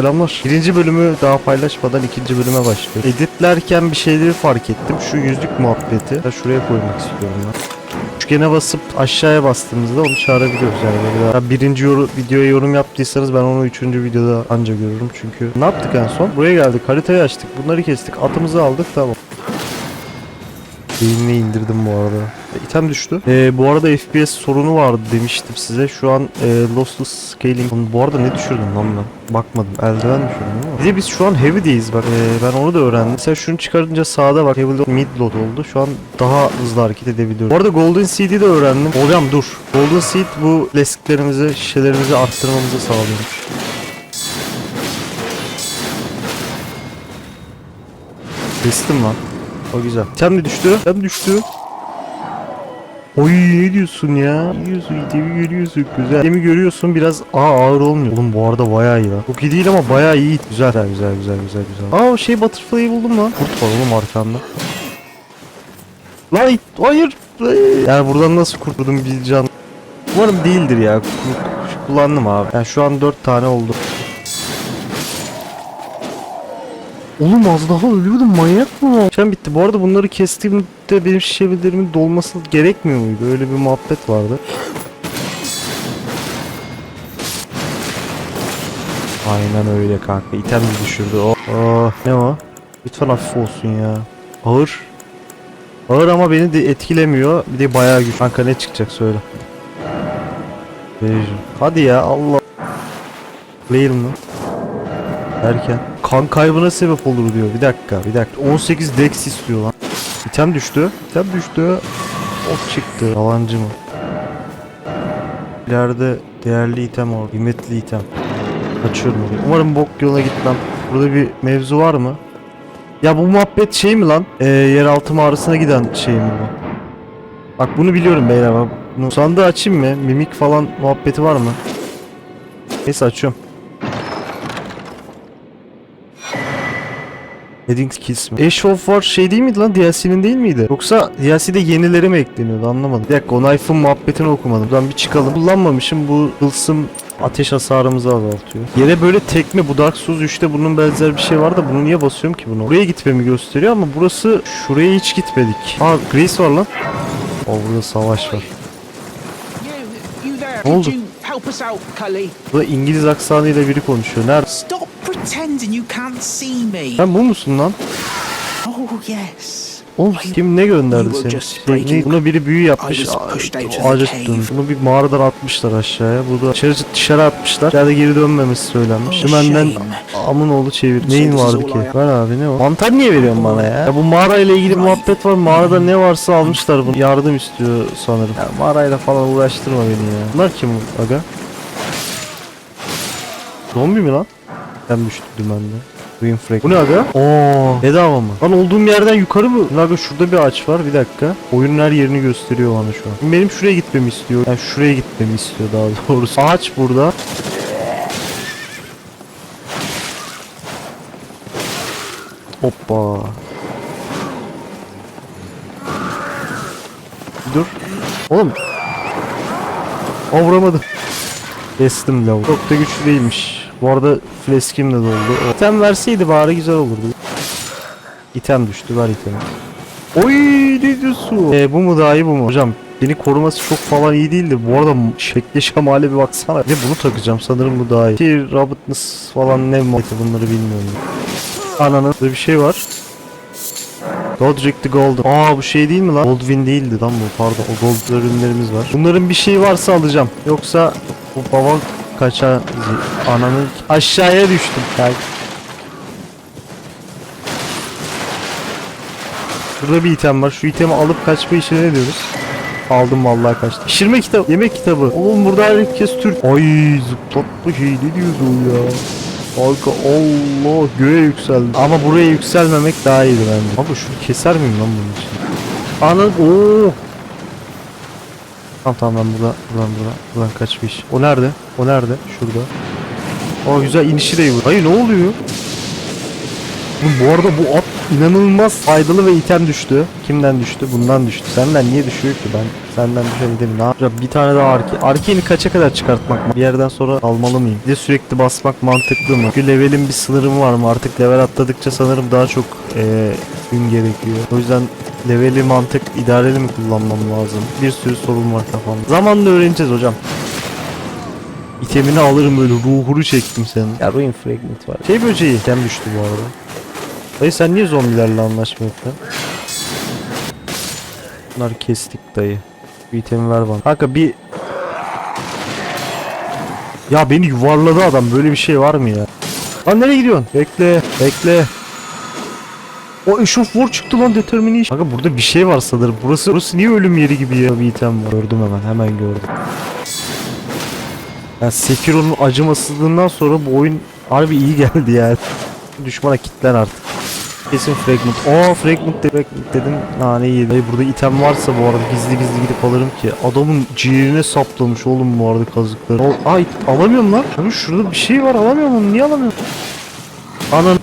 Selamlar. Birinci bölümü daha paylaşmadan ikinci bölüme başlıyor. Editlerken bir şeyleri fark ettim. Şu yüzük muhabbeti. Ben şuraya koymak istiyorum ben. Üçgene basıp aşağıya bastığımızda onu çağırabiliyoruz yani. Böyle daha birinci yoru, videoya yorum yaptıysanız ben onu üçüncü videoda anca görürüm çünkü. Ne yaptık en son? Buraya geldik. Haritayı açtık. Bunları kestik. Atımızı aldık. Tamam. Beynini indirdim bu arada. E, İtem düştü. E, bu arada FPS sorunu vardı demiştim size. Şu an e, lossless scaling. Bu arada ne düşürdüm lan ben? Bakmadım. Eldiven düşürdüm ama. Bir de biz şu an heavy'deyiz bak. E, ben onu da öğrendim. Mesela şunu çıkarınca sağda bak. Heavy load, mid load oldu. Şu an daha hızlı hareket edebiliyorum. Bu arada Golden Seed'i de öğrendim. Hocam dur. Golden Seed bu lesklerimizi, şişelerimizi arttırmamızı sağlıyormuş. Kestim lan. O güzel. Mi düştü? Sen düştü. Oy ne diyorsun ya? Ne diyorsun? İtemi görüyorsun. Güzel. İtemi görüyorsun biraz aa, ağır olmuyor. Oğlum bu arada bayağı iyi lan. Çok iyi değil ama bayağı iyi. Güzel güzel güzel güzel güzel. güzel. Aa o şey butterfly'ı buldum lan. Kurt var oğlum arkanda. Lan hayır. Yani buradan nasıl kurtuldum bileceğim. Umarım değildir ya. Kullandım abi. Yani şu an 4 tane oldu. Oğlum az daha ölüyordum manyak mı? Sen bitti. Bu arada bunları kestiğimde benim şişebilerimin dolması gerekmiyor muydu? Öyle bir muhabbet vardı. Aynen öyle kanka. İtem mi düşürdü o? Aa, ne o? Lütfen hafif olsun ya. Ağır. Ağır ama beni de etkilemiyor. Bir de bayağı güç. Kanka ne çıkacak söyle. Vereceğim. Hadi ya Allah. Değil mi? Derken kan kaybına sebep olur diyor. Bir dakika, bir dakika. 18 dex istiyor lan. İtem düştü. İtem düştü. Ok çıktı. Yalancı mı? İleride değerli item var. Kıymetli item. Kaçıyorum. Umarım bok yoluna gitmem. Burada bir mevzu var mı? Ya bu muhabbet şey mi lan? Ee, yeraltı mağarasına giden şey mi bu? Bak bunu biliyorum beyler. Bak, sandığı açayım mı? Mimik falan muhabbeti var mı? Neyse açıyorum. Heading Kills mi? Ash of War şey değil miydi lan? DLC'nin değil miydi? Yoksa DLC'de yenileri mi ekleniyordu? Anlamadım. Bir dakika o knife'ın muhabbetini okumadım. Buradan bir çıkalım. Kullanmamışım. Bu hılsım ateş hasarımızı azaltıyor. Yere böyle tekme. Bu Dark Souls 3'te bunun benzer bir şey var da bunu niye basıyorum ki bunu? Buraya gitmemi gösteriyor ama burası şuraya hiç gitmedik. Aa Grace var lan. O burada savaş var. Ne oldu? Help us out, Cully? Burada İngiliz aksanıyla biri konuşuyor. Nerede? Stop pretending you can't see me. Sen bu musun lan? Oh yes. Oğlum kim ne gönderdi seni? Şey, buna biri büyü yapmış. Ağaca cave. Bunu bir mağaradan atmışlar aşağıya. Bu da dışarı, atmışlar. İçeride geri dönmemesi söylenmiş. Oh, Dümenden shame. amın oğlu çevir. Neyin vardı ki? Ver abi ne o? Mantar niye veriyorsun bana ya? Ya bu mağarayla ilgili muhabbet var. Mağarada ne varsa almışlar bunu. Yardım istiyor sanırım. Ya mağarayla falan uğraştırma beni ya. Bunlar kim aga? Zombi mi lan? Ben düştüm dümende. Winfrey. Bu ne aga? Oo, bedava mı? Lan olduğum yerden yukarı mı? Lan Aga şurada bir ağaç var. Bir dakika. Oyunun her yerini gösteriyor bana şu an. Benim şuraya gitmemi istiyor. Yani şuraya gitmemi istiyor daha doğrusu. Ağaç burada. Hoppa. Dur. Oğlum. Aa vuramadım. Kestim lavu. Çok da güçlü değilmiş. Bu arada fleskim de doldu. İtem verseydi bari güzel olurdu. İtem düştü ver itemi. Oy ne diyorsun? Ee, bu mu daha iyi bu mu? Hocam beni koruması çok falan iyi değildi. Bu arada şekli şamale bir baksana. Bir de bunu takacağım sanırım bu daha iyi. Ki Robotness falan ne muhabbeti bunları bilmiyorum. Ananın bir şey var. Godric the Golden. Aa bu şey değil mi lan? Goldwyn değildi lan bu pardon. O gold ürünlerimiz var. Bunların bir şeyi varsa alacağım. Yoksa bu baba kaça ananın aşağıya düştüm. Yani. Burada bir item var. Şu itemi alıp kaçma işine ne diyoruz? Aldım vallahi kaçtım. Pişirme kitabı, yemek kitabı. Oğlum burada herkes Türk. Ay zıplatma şey ne diyorsun ya? Kanka Allah göğe yükseldi. Ama buraya yükselmemek daha iyiydi bence. Abi şunu keser miyim lan bunun için? Anın ooo. Tamam tamam ben burada buradan buradan buradan kaçmış. O nerede? O nerede? Şurada. Aa güzel inişi de iyi bu. Hayır ne oluyor? Oğlum bu arada bu at inanılmaz faydalı ve item düştü. Kimden düştü? Bundan düştü. Senden niye düşüyor ki ben? Senden düşen değil mi? Ne yapacağım? Bir tane daha arke. Arkeğini kaça kadar çıkartmak mı? Bir yerden sonra almalı mıyım? Bir de sürekli basmak mantıklı mı? Çünkü levelin bir sınırı var mı? Artık level atladıkça sanırım daha çok eee gün gerekiyor. O yüzden leveli mantık idareli mi kullanmam lazım? Bir sürü sorun var kafamda. Zamanla öğreneceğiz hocam. İtemini alırım böyle ruhunu çektim senin. Ya ruin fragment var. Şey böceği. İtem düştü bu arada. Dayı sen niye zombilerle anlaşmıyorsun? Bunları kestik dayı. Bir itemi ver bana. Kanka bir... Ya beni yuvarladı adam. Böyle bir şey var mı ya? Lan nereye gidiyorsun? Bekle. Bekle. O Eşof War çıktı lan Determination. Kanka burada bir şey var sanırım. Burası, burası niye ölüm yeri gibi ya? Bir item var. Gördüm hemen. Hemen gördüm. Ya Sekiro'nun acımasızlığından sonra bu oyun harbi iyi geldi yani. Düşmana kitlen artık. Kesin fragment. Oo fragment, de, dedim. Nane yedi. Dayı burada item varsa bu arada gizli gizli gidip alırım ki. Adamın ciğerine saplamış oğlum bu arada kazıkları. O, ay alamıyorum lan. Abi şurada bir şey var alamıyorum onu. Niye alamıyorum? Anan.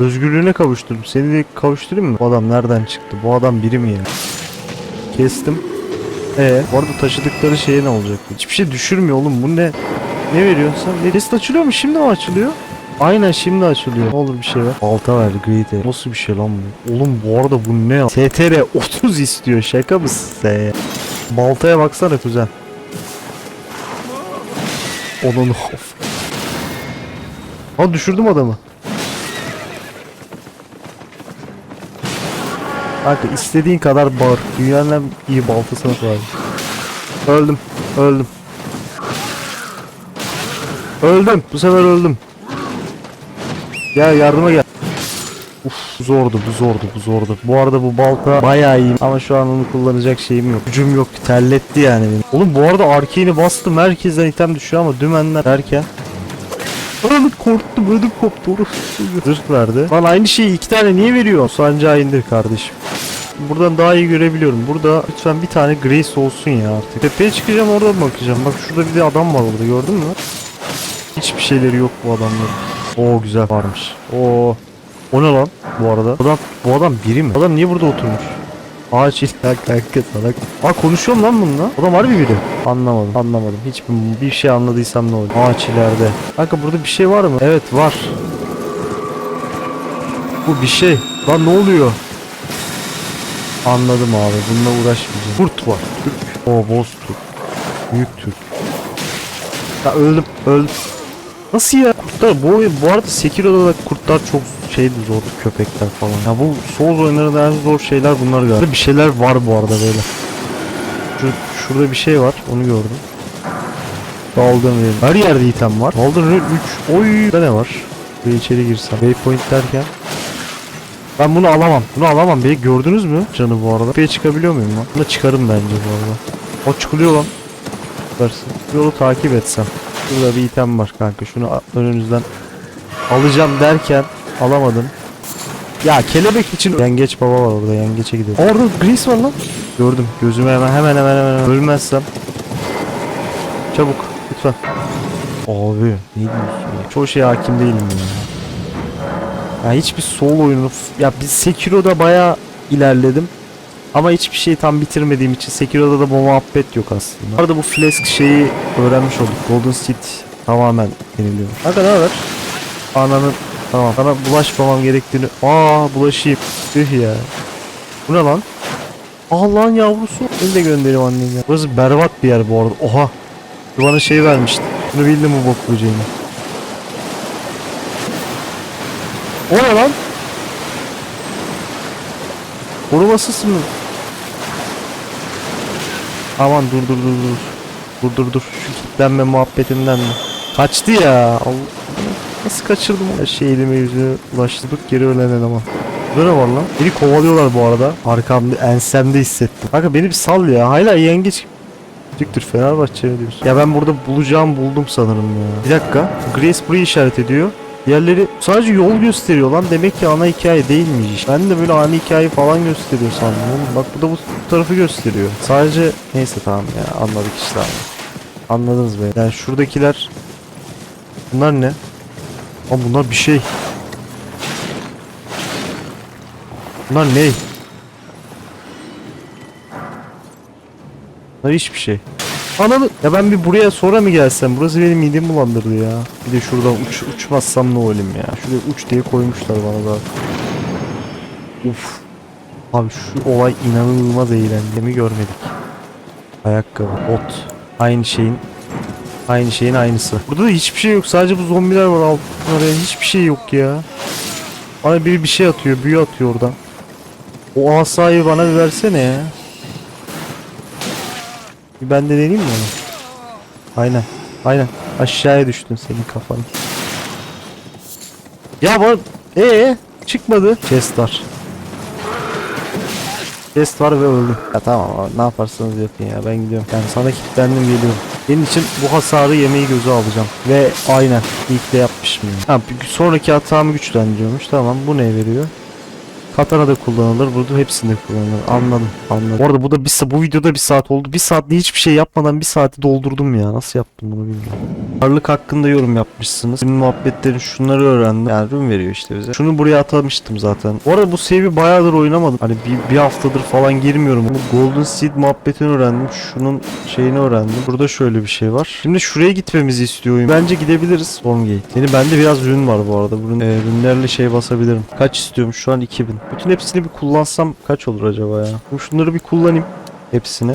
Özgürlüğüne kavuşturdum. Seni de kavuşturayım mı? Bu adam nereden çıktı? Bu adam biri mi ya? Kestim. Ee, bu arada taşıdıkları şeye ne olacak? Hiçbir şey düşürmüyor oğlum. Bu ne? Ne veriyorsun sen? Test açılıyor mu? Şimdi mi açılıyor? Aynen şimdi açılıyor. Ne olur bir şey ver. Balta ver Great Nasıl bir şey lan bu? Oğlum bu arada bu ne ya? STR 30 istiyor. Şaka mısın? Baltaya baksana kuzen. Onun of. Ha düşürdüm adamı. Kanka istediğin kadar bağır. Dünyanın en iyi baltasına sahip. Öldüm. Öldüm. Öldüm. Bu sefer öldüm. Gel yardıma gel. Uf zordu bu zordu bu zordu. Bu arada bu balta bayağı iyi ama şu an onu kullanacak şeyim yok. Gücüm yok terletti yani beni. Oğlum bu arada arkeğini bastım herkesten item düşüyor ama dümenler derken. Ananı korktum ödüm koptu orası. Zırh verdi. Lan aynı şeyi iki tane niye veriyor? Sancağı indir kardeşim. Buradan daha iyi görebiliyorum. Burada lütfen bir tane Grace olsun ya artık. Tepeye çıkacağım oradan bakacağım. Bak şurada bir de adam var orada gördün mü? Hiçbir şeyleri yok bu adamların. Oo güzel varmış. Oo. O ne lan bu arada? Adam, bu adam biri mi? Adam niye burada oturmuş? Ağaç ilk kanka salak. Aa konuşuyorum lan bununla. Adam harbi biri. Anlamadım anlamadım. Hiçbir bir şey anladıysam ne oldu? Ağaç ileride. Kanka burada bir şey var mı? Evet var. Bu bir şey. Lan ne oluyor? Anladım abi. Bununla uğraşmayacağım. Kurt var. Türk. O boz Türk. Büyük Türk. Ya öldüm. Öldüm. Nasıl ya? Kurtlar bu oyun bu arada Sekiro'da da kurtlar çok şeydi zor köpekler falan. Ya bu Souls oyunlarında en zor şeyler bunlar galiba. Bir şeyler var bu arada böyle. Şu, şurada bir şey var. Onu gördüm. Daldım verin. Her yerde item var. Daldım 3. Oy. Burada ne var? Bir içeri girsem. Waypoint derken. Ben bunu alamam. Bunu alamam. Beni gördünüz mü canı bu arada? Tepeye çıkabiliyor muyum lan? Bunu çıkarım bence bu arada. O çıkılıyor lan. Versin. Yolu takip etsem. Burada bir item var kanka. Şunu önünüzden alacağım derken alamadım. Ya kelebek için yengeç baba var orada. Yengeçe gidelim. Orada Gris var lan. Gördüm. Gözüme hemen hemen hemen hemen. Ölmezsem. Çabuk lütfen. Abi ne diyorsun ya? Çoğu şeye hakim değilim ya. Ya hiçbir soul oyunu ya biz Sekiro'da bayağı ilerledim. Ama hiçbir şeyi tam bitirmediğim için Sekiro'da da bu muhabbet yok aslında. Bu arada bu flask şeyi öğrenmiş olduk. Golden Seed tamamen yeniliyor. Kanka ne haber? Ananın tamam sana bulaşmamam gerektiğini. Aa bulaşayım. Tüh ya. Bu ne lan? Allah'ın yavrusu. Beni de gönderim annene. Burası berbat bir yer bu arada. Oha. Bana şey vermişti. Bunu bildim bu bok böceğini. O ne lan? Korumasızsın? Aman dur dur dur dur. Dur dur dur. Şu kilitlenme muhabbetinden mi? Kaçtı ya. Nasıl kaçırdım? Her şey elime yüzüne ulaştı. Dur geri ölen eleman. Burada ne var lan? Beni kovalıyorlar bu arada. Arkamda ensemde hissettim. Kanka beni bir sal ya. Hala yengeç Diktir Fenerbahçe diyorsun? Ya ben burada bulacağım buldum sanırım ya. Bir dakika. Grace burayı işaret ediyor. Diğerleri sadece yol gösteriyor lan. Demek ki ana hikaye değilmiş. Ben de böyle ana hikaye falan gösteriyor sandım. Bak bu da bu tarafı gösteriyor. Sadece neyse tamam ya anladık işte abi. Anladınız be. Yani şuradakiler Bunlar ne? Aa bunlar bir şey. Bunlar ne? Bunlar hiçbir şey. Ananı ya ben bir buraya sonra mı gelsem? Burası benim midemi bulandırdı ya. Bir de şuradan uç, uçmazsam ne olayım ya. Şuraya uç diye koymuşlar bana da. Uf. Abi şu olay inanılmaz eğlenceli görmedik. Ayakkabı, bot. Aynı şeyin Aynı şeyin aynısı. Burada da hiçbir şey yok. Sadece bu zombiler var alt oraya. Hiçbir şey yok ya. Bana biri bir şey atıyor. Büyü atıyor oradan. O asayı bana bir versene ya. Ben de deneyeyim mi onu? Aynen. Aynen. Aşağıya düştün senin kafanı. Ya bu ee çıkmadı. Chest var. Chest var ve öldüm. Ya tamam ne yaparsanız yapın ya ben gidiyorum. Yani sana kilitlendim geliyorum. Benim için bu hasarı yemeği göze alacağım. Ve aynen ilk de yapmışım yani. Ha, sonraki hatamı güçlendiriyormuş. Tamam bu ne veriyor? Katana da kullanılır. Burada hepsinde kullanılır. Anladım. Anladım. Bu arada bu da bir, bu videoda bir saat oldu. Bir saatte hiçbir şey yapmadan bir saati doldurdum ya. Nasıl yaptım bunu bilmiyorum. Varlık hakkında yorum yapmışsınız. Senin muhabbetlerin şunları öğrendim. Yani ürün veriyor işte bize. Şunu buraya atamıştım zaten. Bu arada bu save'i bayağıdır oynamadım. Hani bir, bir haftadır falan girmiyorum. Bu Golden Seed muhabbetini öğrendim. Şunun şeyini öğrendim. Burada şöyle bir şey var. Şimdi şuraya gitmemizi istiyor oyun. Bence gidebiliriz. Stormgate. Yeni bende biraz ürün var bu arada. Bunun e, ürünlerle şey basabilirim. Kaç istiyorum şu an 2000. Bütün hepsini bir kullansam kaç olur acaba ya? Bu Şunları bir kullanayım. Hepsini.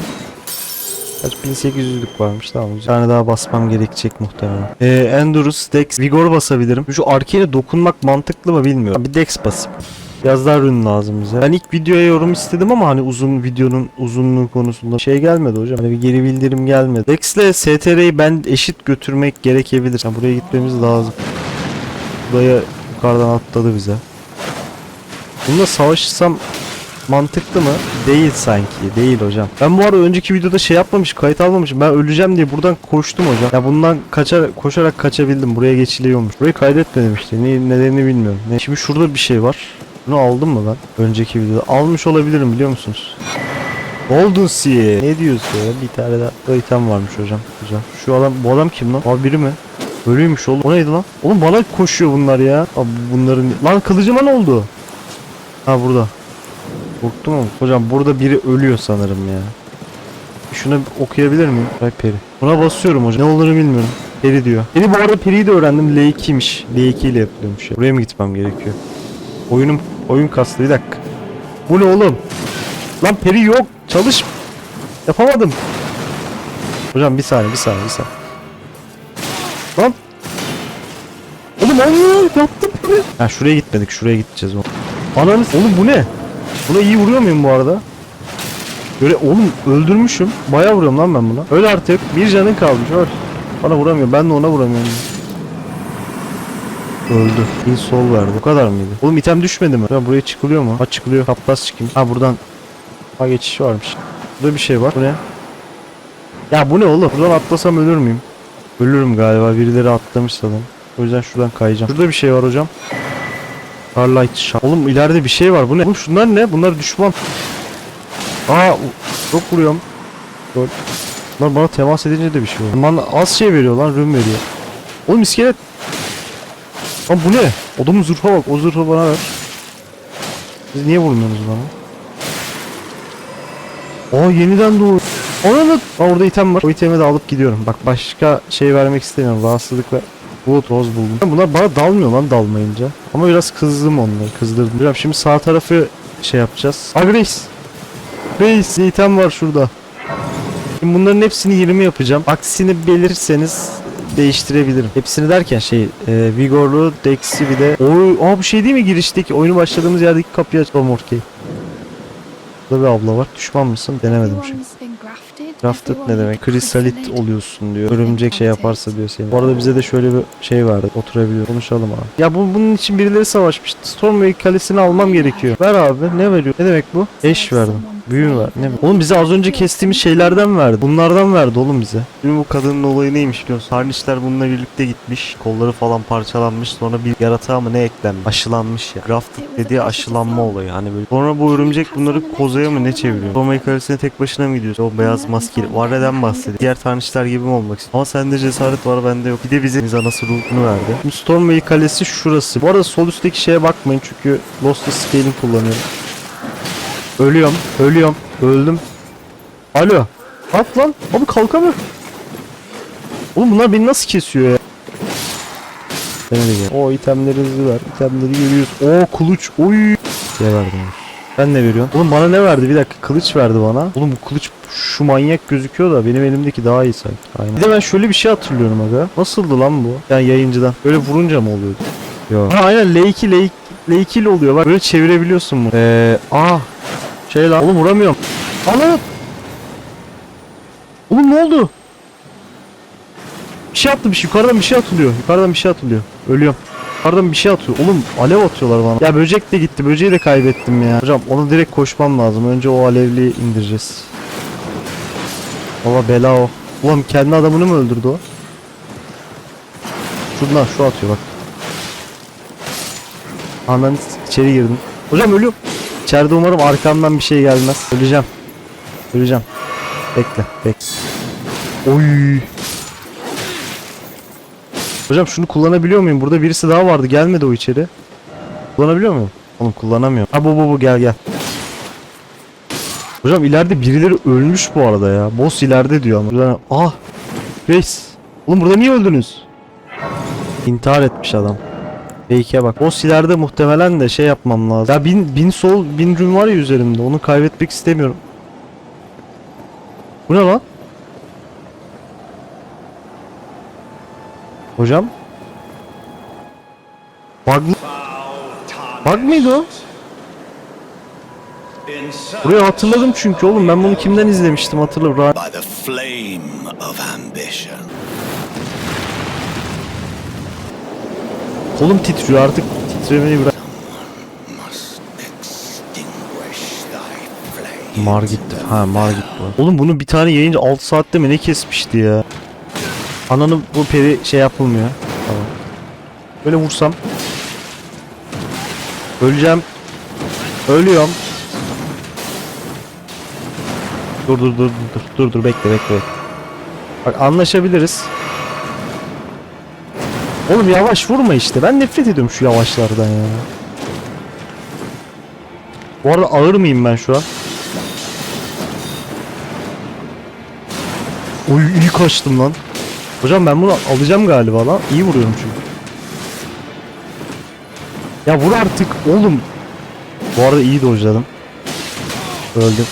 Kaç 1800'lük varmış tamam. Bir tane daha basmam gerekecek muhtemelen. Ee, Endurance, Dex, Vigor basabilirim. Şu arcane'e dokunmak mantıklı mı bilmiyorum. Bir Dex basayım. Biraz ürün lazım bize. Ben ilk videoya yorum istedim ama hani uzun videonun uzunluğu konusunda şey gelmedi hocam. Hani bir geri bildirim gelmedi. Dex'le STR'yi ben eşit götürmek gerekebilir. Yani buraya gitmemiz lazım. Buraya yukarıdan atladı bize. Bununla savaşsam mantıklı mı? Değil sanki. Değil hocam. Ben bu arada önceki videoda şey yapmamışım. Kayıt almamışım. Ben öleceğim diye buradan koştum hocam. Ya bundan kaçar, koşarak kaçabildim. Buraya geçiliyormuş. Burayı kaydetmedim işte. Ne, nedenini bilmiyorum. Ne? Şimdi şurada bir şey var. Bunu aldım mı ben? Önceki videoda. Almış olabilirim biliyor musunuz? Golden Sea. Ne diyorsun ya? Bir tane daha item varmış hocam. Güzel. Şu adam, bu adam kim lan? Abi biri mi? Ölüymüş oğlum. O neydi lan? Oğlum bana koşuyor bunlar ya. Abi bunların... Lan kılıcıma ne oldu? Ha burada. Korktum ama. Hocam burada biri ölüyor sanırım ya. Bir okuyabilir miyim? Ay peri. Buna basıyorum hocam. Ne olduğunu bilmiyorum. Peri diyor. Peri bu arada periyi de öğrendim. L2'ymiş. L2 ile yapılıyormuş ya. Buraya mı gitmem gerekiyor? Oyunum oyun kastı bir dakika. Bu ne oğlum? Lan peri yok. Çalış. Yapamadım. Hocam bir saniye bir saniye bir saniye. Lan. Oğlum Allah yaptım peri. Ha şuraya gitmedik. Şuraya gideceğiz. Ananı oğlum bu ne? Buna iyi vuruyor muyum bu arada? Böyle oğlum öldürmüşüm. Bayağı vuruyorum lan ben buna. Öl artık. Bir canın kalmış. Öl. Bana vuramıyor. Ben de ona vuramıyorum. Öldü. Bir sol verdi. Bu kadar mıydı? Oğlum item düşmedi mi? Ya buraya çıkılıyor mu? Ha çıkılıyor. Kaplas çıkayım. Ha buradan. Ha geçiş varmış. Burada bir şey var. Bu ne? Ya bu ne oğlum? Buradan atlasam ölür müyüm? Ölürüm galiba. Birileri atlamış sanırım. O yüzden şuradan kayacağım. Şurada bir şey var hocam. Starlight Shot. Oğlum ileride bir şey var. Bu ne? Oğlum şunlar ne? Bunlar düşman. Aa çok vuruyorum. Gol. Bunlar bana temas edince de bir şey oluyor. Bana az şey veriyor lan. Rüm veriyor. Oğlum iskelet. Lan bu ne? Adamın zırha bak. O zırhı bana ver. Siz niye vurmuyorsunuz bana? Aa yeniden doğru. Ona da... Aa, orada item var. O itemi de alıp gidiyorum. Bak başka şey vermek istemiyorum. Rahatsızlık Wood Rose buldum. Bunlar bana dalmıyor lan dalmayınca. Ama biraz kızdım onları. Kızdırdım. Hocam şimdi sağ tarafı şey yapacağız. Abi reis. Reis item var şurada. Şimdi bunların hepsini 20 yapacağım. Aksini belirirseniz değiştirebilirim. Hepsini derken şey e, Vigor'lu, Dex'i bir de Oy, aa bu şey değil mi girişteki oyunu başladığımız yerdeki kapıyı açalım Orkey. Burada bir abla var. Düşman mısın? Denemedim çünkü. Grafted ne demek? Kristalit oluyorsun diyor. Örümcek şey yaparsa diyor seni. Bu arada bize de şöyle bir şey verdi. Oturabiliyor. Konuşalım abi. Ya bu, bunun için birileri savaşmıştı. Stormway kalesini almam gerekiyor. Ver abi. Ne veriyor? Ne demek bu? Eş verdim. Büyü ver? Ne? Oğlum bize az önce kestiğimiz şeylerden verdi. Bunlardan verdi oğlum bize. Şimdi bu kadının olayı neymiş biliyor musun? Harnişler bununla birlikte gitmiş. Kolları falan parçalanmış. Sonra bir yaratığa mı ne eklenmiş? Aşılanmış ya. Grafted dediği aşılanma olayı. Hani böyle. Sonra bu örümcek bunları kozaya mı ne çeviriyor? Stormway kalesine tek başına mı gidiyorsun? O beyaz maskeli. Varreden bahsediyor. Diğer tarnişler gibi mi olmak istiyor? Ama sende cesaret var bende yok. Bir de bize Mizanası ruhunu verdi. Şimdi Stormway kalesi şurası. Bu arada sol üstteki şeye bakmayın çünkü Lost Scale'in kullanıyorum. Ölüyorum. Ölüyorum. Öldüm. Alo. At lan. Abi kalkamıyor. Oğlum bunlar beni nasıl kesiyor ya? Gel. O itemlerinizi ver. İtemleri görüyoruz. O kılıç. Oy. Ne verdim? Ben ne veriyorsun? Oğlum bana ne verdi? Bir dakika kılıç verdi bana. Oğlum bu kılıç şu manyak gözüküyor da benim elimdeki daha iyi sanki. Aynen. Bir de ben şöyle bir şey hatırlıyorum aga. Nasıldı lan bu? Yani yayıncıdan. Böyle vurunca mı oluyordu? Yok. Ha aynen L2 L2 L2 ile oluyor. Bak böyle çevirebiliyorsun bunu. Eee ah şey lan. Oğlum vuramıyorum. Ana! Oğlum ne oldu? Bir şey attı bir şey. Yukarıdan bir şey atılıyor. Yukarıdan bir şey atılıyor. Ölüyorum. Yukarıdan bir şey atıyor. Oğlum alev atıyorlar bana. Ya böcek de gitti. Böceği de kaybettim ya. Hocam ona direkt koşmam lazım. Önce o alevliyi indireceğiz. Valla bela o. Ulan kendi adamını mı öldürdü o? Şuradan şu atıyor bak. Andan içeri girdim. Hocam ölüyorum. İçeride umarım arkamdan bir şey gelmez. Öleceğim. Öleceğim. Bekle, bekle. Oy. Hocam şunu kullanabiliyor muyum? Burada birisi daha vardı. Gelmedi o içeri. Kullanabiliyor muyum? Oğlum kullanamıyorum. Ha bu bu bu gel gel. Hocam ileride birileri ölmüş bu arada ya. Boss ileride diyor ama. Ah. Reis. Oğlum burada niye öldünüz? İntihar etmiş adam. B2'ye bak. Boss ileride muhtemelen de şey yapmam lazım. Ya bin, bin sol bin rün var ya üzerimde. Onu kaybetmek istemiyorum. Bu ne lan? Hocam? Bug, bug mıydı o? Burayı hatırladım çünkü oğlum ben bunu kimden izlemiştim hatırla. Kolum titriyor artık titremeyi bırak. Mar gitti. Ha Mar gitti. Oğlum bunu bir tane yayıncı 6 saatte mi ne kesmişti ya? Ananı bu peri şey yapılmıyor. Tamam. Böyle vursam. Öleceğim. Ölüyorum. Dur dur dur dur dur dur dur bekle bekle. Bak anlaşabiliriz. Oğlum yavaş vurma işte. Ben nefret ediyorum şu yavaşlardan ya. Bu arada ağır mıyım ben şu an? Oy iyi kaçtım lan. Hocam ben bunu alacağım galiba lan. İyi vuruyorum çünkü. Ya vur artık oğlum. Bu arada iyi dojladım. Öldüm.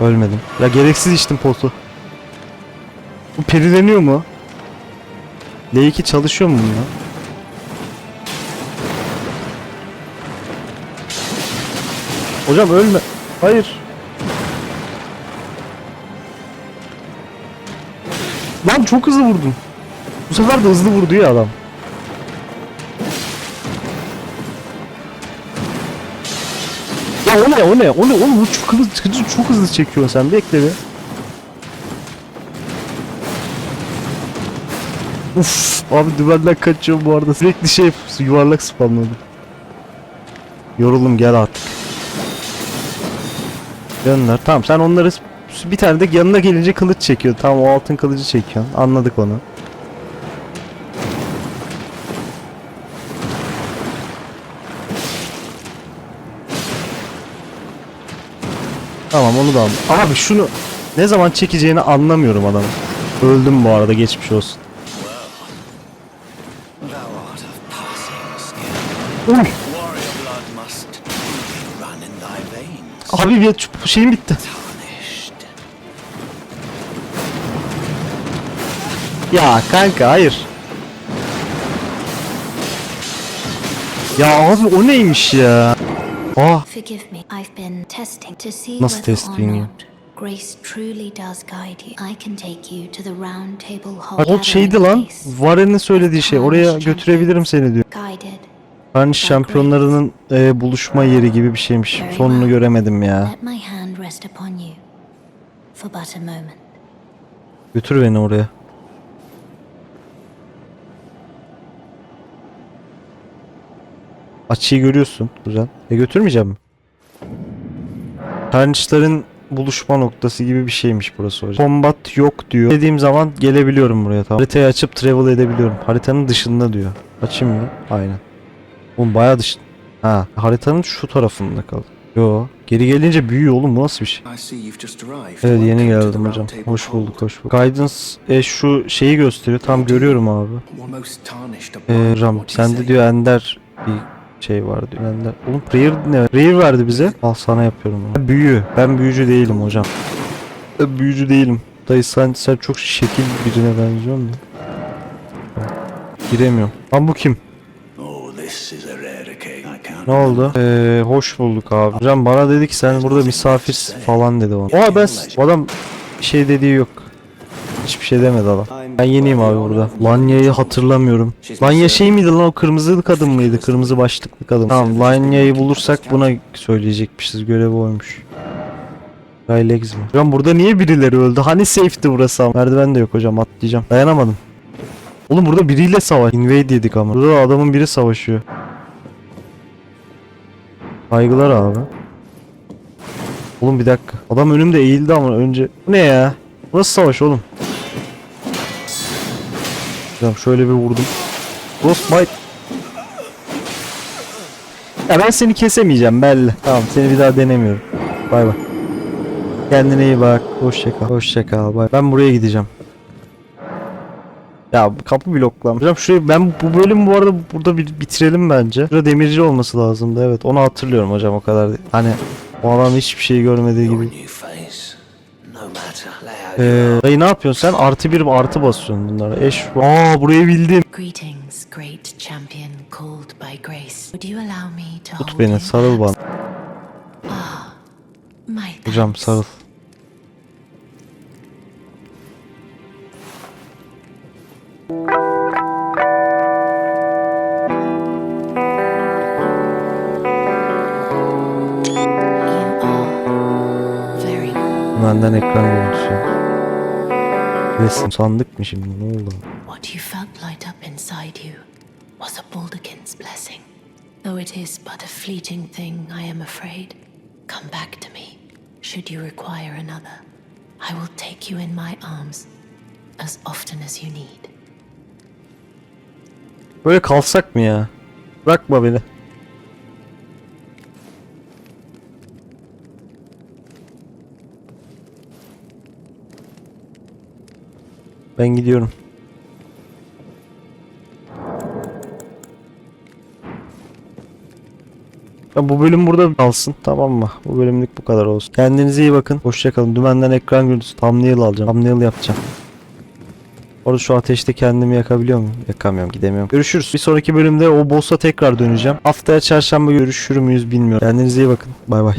Ölmedim. Ya gereksiz içtim potu. Bu perileniyor mu? L2 çalışıyor mu bunlar? Hocam ölme. Hayır. Lan çok hızlı vurdun. Bu sefer de hızlı vurdu ya adam. Ya o ne o ne o ne oğlum bu çok hızlı çok, hızlı çekiyor sen bekle bir. Uf abi dümenden kaçıyorum bu arada sürekli şey yuvarlak spamladım. Yoruldum gel artık. Gönder. Tamam sen onları bir tane de yanına gelince kılıç çekiyor. Tamam o altın kılıcı çekiyor. Anladık onu. Tamam onu da aldım. Abi şunu ne zaman çekeceğini anlamıyorum adamın. Öldüm bu arada geçmiş olsun. Uy. Warrior blood must run in thy veins. Abi bir şeyim bitti. Ya kanka hayır. Ya abi o neymiş ya? Forgive me. I've been testing to see Nasıl testing ya? grace truly does guide you. I can take you to the round table hall. O şeydi lan. Varen'in söylediği şey. Oraya götürebilirim seni diyor. Karniş şampiyonlarının e, buluşma yeri gibi bir şeymiş. Sonunu göremedim ya. Götür beni oraya. Açıyı görüyorsun Kuzen. E götürmeyeceğim mi? Karnişlerin buluşma noktası gibi bir şeymiş burası hocam. Combat yok diyor. Dediğim zaman gelebiliyorum buraya tamam. Haritayı açıp travel edebiliyorum. Haritanın dışında diyor. Açayım mı? Aynen. Oğlum bayağı dış... Ha haritanın şu tarafında kal. Yo. Geri gelince büyüyor oğlum bu nasıl bir şey? Evet yeni geldim hocam. Hoş bulduk hoş bulduk. Guidance e, şu şeyi gösteriyor. Tam görüyorum abi. Ee, you sende diyor Ender bir şey var diyor. Ender. Oğlum prayer ne? Prayer verdi bize. Al sana yapıyorum bunu. Büyü. Ben büyücü değilim hocam. Ben büyücü değilim. Dayı sen, sen çok şekil birine benziyorsun da. Giremiyorum. Lan bu kim? Ne oldu? Ee, hoş bulduk abi. Hocam bana dedi ki sen burada misafirsin falan dedi bana. Aa ben adam şey dediği yok. Hiçbir şey demedi adam. Ben yeniyim abi burada. Lanya'yı hatırlamıyorum. Lanya şey miydi lan o kırmızı kadın mıydı? Kırmızı başlıklı kadın. Tamam Lanya'yı bulursak buna söyleyecekmişiz. Görevi oymuş. Rylex mi? Hocam burada niye birileri öldü? Hani safe'ti burası ama. Merdiven de yok hocam atlayacağım. Dayanamadım. Oğlum burada biriyle savaş. Invade yedik ama. Burada adamın biri savaşıyor. Saygılar abi. Oğlum bir dakika. Adam önümde eğildi ama önce. Bu ne ya? Bu Nasıl savaş oğlum? Tamam şöyle bir vurdum. Frostbite. Ya ben seni kesemeyeceğim belli. Tamam seni bir daha denemiyorum. Bay bay. Kendine iyi bak. Hoşça kal. Hoşça kal. Bay. Ben buraya gideceğim. Ya kapı bloklanmış. Hocam şurayı ben bu bölüm bu arada burada bir bitirelim bence. Burada demirci olması lazımdı. Evet onu hatırlıyorum hocam o kadar. Hani o adam hiçbir şey görmediği gibi. Ee, dayı ne yapıyorsun sen? Artı bir artı basıyorsun bunlara. Eş. Aa burayı bildim. Tut beni sarıl bana. My Hocam sarıl. Benden ekran görüntüsü. Resim sandık mı şimdi ne oldu? What you felt light up inside you was a Baldachin's blessing. Though it is but a fleeting thing, I am afraid. Come back to me, should you require another. I will take you in my arms as often as you need. Böyle kalsak mı ya? Bırakma beni. Ben gidiyorum. Ya bu bölüm burada kalsın tamam mı? Bu bölümlük bu kadar olsun. Kendinize iyi bakın. Hoşçakalın. Dümenden ekran görüntüsü thumbnail alacağım. Thumbnail yapacağım. Orada şu ateşte kendimi yakabiliyor muyum? Yakamıyorum gidemiyorum. Görüşürüz. Bir sonraki bölümde o boss'a tekrar döneceğim. Haftaya çarşamba görüşür müyüz bilmiyorum. Kendinize iyi bakın. Bay bay.